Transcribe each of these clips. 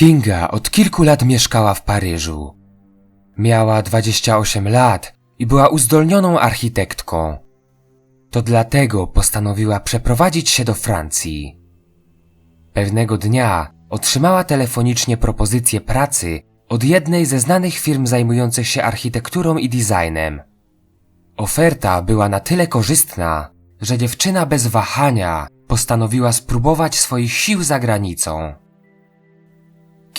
Kinga od kilku lat mieszkała w Paryżu. Miała 28 lat i była uzdolnioną architektką. To dlatego postanowiła przeprowadzić się do Francji. Pewnego dnia otrzymała telefonicznie propozycję pracy od jednej ze znanych firm zajmujących się architekturą i designem. Oferta była na tyle korzystna, że dziewczyna bez wahania postanowiła spróbować swoich sił za granicą.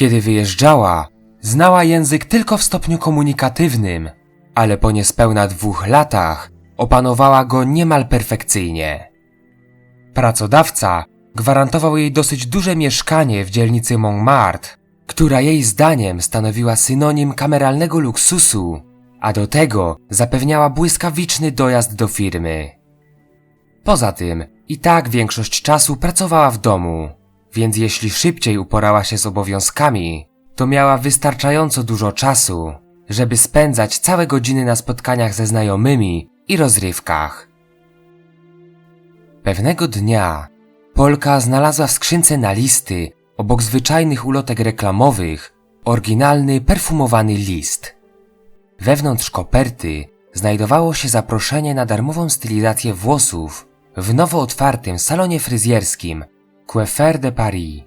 Kiedy wyjeżdżała, znała język tylko w stopniu komunikatywnym, ale po niespełna dwóch latach opanowała go niemal perfekcyjnie. Pracodawca gwarantował jej dosyć duże mieszkanie w dzielnicy Montmartre, która jej zdaniem stanowiła synonim kameralnego luksusu, a do tego zapewniała błyskawiczny dojazd do firmy. Poza tym, i tak większość czasu pracowała w domu, więc jeśli szybciej uporała się z obowiązkami, to miała wystarczająco dużo czasu, żeby spędzać całe godziny na spotkaniach ze znajomymi i rozrywkach. Pewnego dnia Polka znalazła w skrzynce na listy, obok zwyczajnych ulotek reklamowych, oryginalny perfumowany list. Wewnątrz koperty znajdowało się zaproszenie na darmową stylizację włosów w nowo otwartym salonie fryzjerskim Coiffeur de Paris.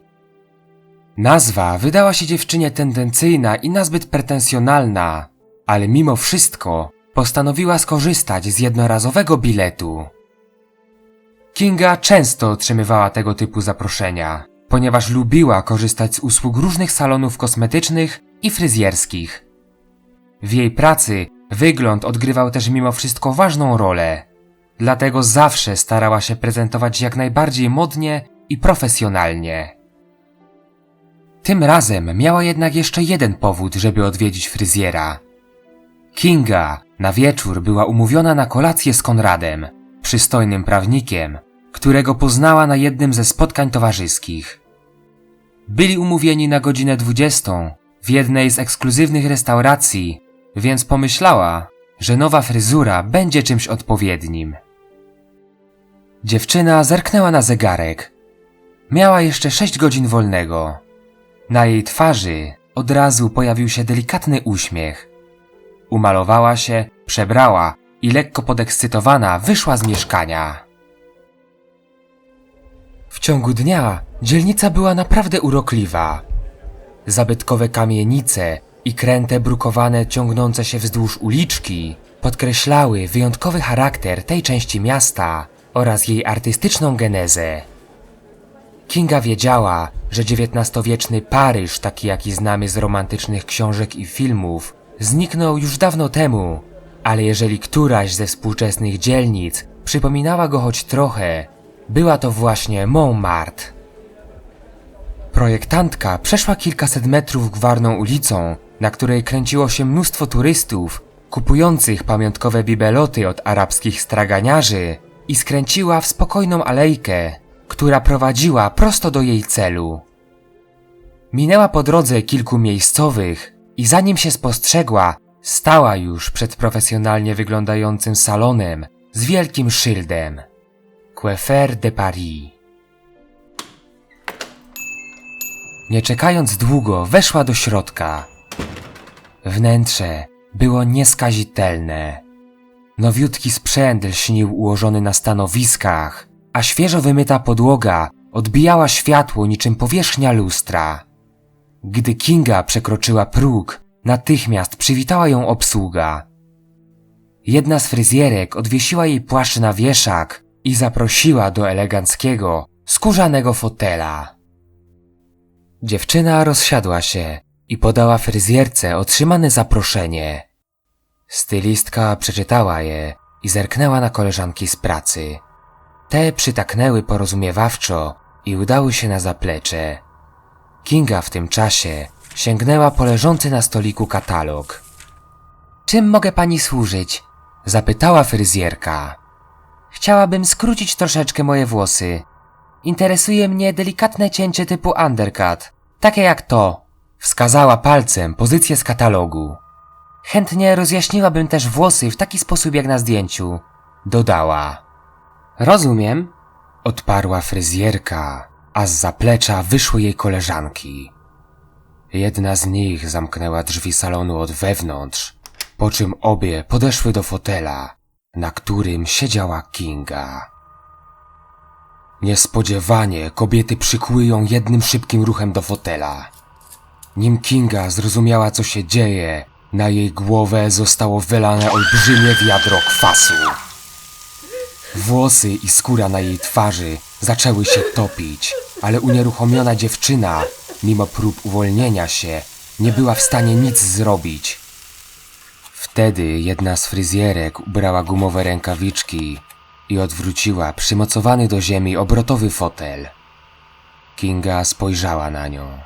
Nazwa wydała się dziewczynie tendencyjna i nazbyt pretensjonalna, ale mimo wszystko postanowiła skorzystać z jednorazowego biletu. Kinga często otrzymywała tego typu zaproszenia, ponieważ lubiła korzystać z usług różnych salonów kosmetycznych i fryzjerskich. W jej pracy wygląd odgrywał też mimo wszystko ważną rolę, dlatego zawsze starała się prezentować jak najbardziej modnie i profesjonalnie. Tym razem miała jednak jeszcze jeden powód, żeby odwiedzić fryzjera. Kinga na wieczór była umówiona na kolację z Konradem, przystojnym prawnikiem, którego poznała na jednym ze spotkań towarzyskich. Byli umówieni na godzinę 20 w jednej z ekskluzywnych restauracji, więc pomyślała, że nowa fryzura będzie czymś odpowiednim. Dziewczyna zerknęła na zegarek. Miała jeszcze 6 godzin wolnego. Na jej twarzy od razu pojawił się delikatny uśmiech. Umalowała się, przebrała i lekko podekscytowana wyszła z mieszkania. W ciągu dnia dzielnica była naprawdę urokliwa. Zabytkowe kamienice i kręte brukowane ciągnące się wzdłuż uliczki podkreślały wyjątkowy charakter tej części miasta oraz jej artystyczną genezę. Kinga wiedziała, że XIX-wieczny Paryż, taki jaki znamy z romantycznych książek i filmów, zniknął już dawno temu, ale jeżeli któraś ze współczesnych dzielnic przypominała go choć trochę, była to właśnie Montmartre. Projektantka przeszła kilkaset metrów gwarną ulicą, na której kręciło się mnóstwo turystów, kupujących pamiątkowe bibeloty od arabskich straganiarzy i skręciła w spokojną alejkę, która prowadziła prosto do jej celu. Minęła po drodze kilku miejscowych i zanim się spostrzegła, stała już przed profesjonalnie wyglądającym salonem z wielkim szyldem. Coiffeur de Paris. Nie czekając długo, weszła do środka. Wnętrze było nieskazitelne. Nowiutki sprzęt lśnił ułożony na stanowiskach, a świeżo wymyta podłoga odbijała światło niczym powierzchnia lustra. Gdy Kinga przekroczyła próg, natychmiast przywitała ją obsługa. Jedna z fryzjerek odwiesiła jej płaszcz na wieszak i zaprosiła do eleganckiego, skórzanego fotela. Dziewczyna rozsiadła się i podała fryzjerce otrzymane zaproszenie. Stylistka przeczytała je i zerknęła na koleżanki z pracy. Te przytaknęły porozumiewawczo i udały się na zaplecze. Kinga w tym czasie sięgnęła po leżący na stoliku katalog. Czym mogę pani służyć? Zapytała fryzjerka. Chciałabym skrócić troszeczkę moje włosy. Interesuje mnie delikatne cięcie typu undercut, takie jak to. Wskazała palcem pozycję z katalogu. Chętnie rozjaśniłabym też włosy w taki sposób jak na zdjęciu. Dodała. Rozumiem, odparła fryzjerka, a z zaplecza wyszły jej koleżanki. Jedna z nich zamknęła drzwi salonu od wewnątrz, po czym obie podeszły do fotela, na którym siedziała Kinga. Niespodziewanie kobiety przykły ją jednym szybkim ruchem do fotela. Nim Kinga zrozumiała, co się dzieje, na jej głowę zostało wylane olbrzymie wiadro kwasu. Włosy i skóra na jej twarzy zaczęły się topić, ale unieruchomiona dziewczyna, mimo prób uwolnienia się, nie była w stanie nic zrobić. Wtedy jedna z fryzjerek ubrała gumowe rękawiczki i odwróciła przymocowany do ziemi obrotowy fotel. Kinga spojrzała na nią.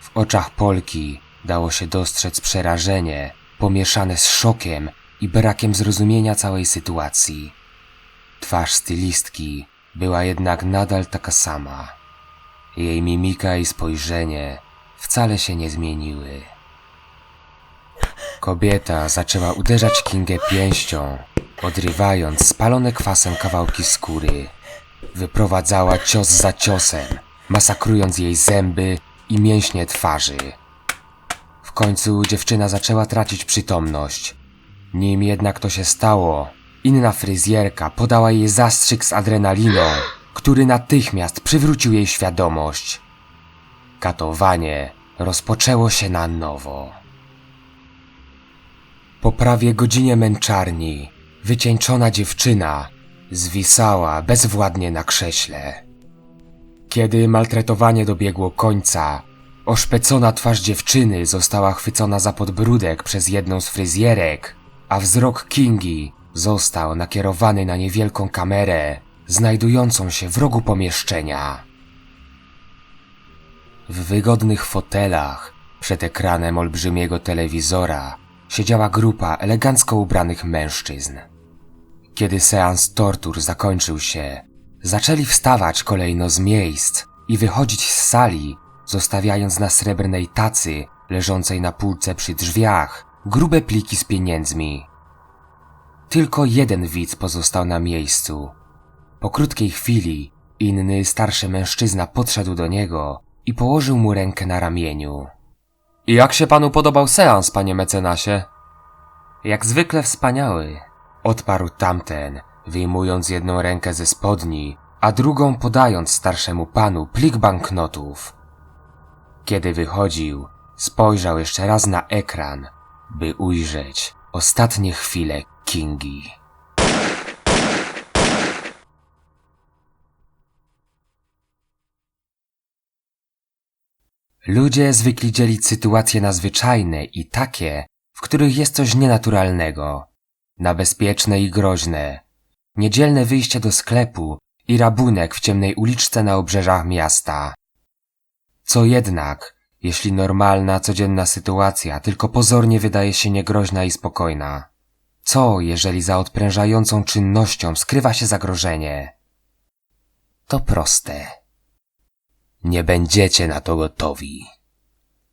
W oczach Polki dało się dostrzec przerażenie, pomieszane z szokiem i brakiem zrozumienia całej sytuacji. Twarz stylistki była jednak nadal taka sama. Jej mimika i spojrzenie wcale się nie zmieniły. Kobieta zaczęła uderzać Kingę pięścią, odrywając spalone kwasem kawałki skóry. Wyprowadzała cios za ciosem, masakrując jej zęby i mięśnie twarzy. W końcu dziewczyna zaczęła tracić przytomność. Nim jednak to się stało, inna fryzjerka podała jej zastrzyk z adrenaliną, który natychmiast przywrócił jej świadomość. Katowanie rozpoczęło się na nowo. Po prawie godzinie męczarni, wycieńczona dziewczyna zwisała bezwładnie na krześle. Kiedy maltretowanie dobiegło końca, oszpecona twarz dziewczyny została chwycona za podbródek przez jedną z fryzjerek, a wzrok Kingi został nakierowany na niewielką kamerę znajdującą się w rogu pomieszczenia. W wygodnych fotelach przed ekranem olbrzymiego telewizora siedziała grupa elegancko ubranych mężczyzn. Kiedy seans tortur zakończył się, zaczęli wstawać kolejno z miejsc i wychodzić z sali, zostawiając na srebrnej tacy leżącej na półce przy drzwiach grube pliki z pieniędzmi. Tylko jeden widz pozostał na miejscu. Po krótkiej chwili inny starszy mężczyzna podszedł do niego i położył mu rękę na ramieniu. Jak się panu podobał seans, panie mecenasie? Jak zwykle wspaniały, odparł tamten, wyjmując jedną rękę ze spodni, a drugą podając starszemu panu plik banknotów. Kiedy wychodził, spojrzał jeszcze raz na ekran, by ujrzeć ostatnie chwile Kingi. Ludzie zwykli dzielić sytuacje na zwyczajne i takie, w których jest coś nienaturalnego, na bezpieczne i groźne, niedzielne wyjście do sklepu i rabunek w ciemnej uliczce na obrzeżach miasta. Co jednak, jeśli normalna, codzienna sytuacja tylko pozornie wydaje się niegroźna i spokojna? Co, jeżeli za odprężającą czynnością skrywa się zagrożenie? To proste. Nie będziecie na to gotowi.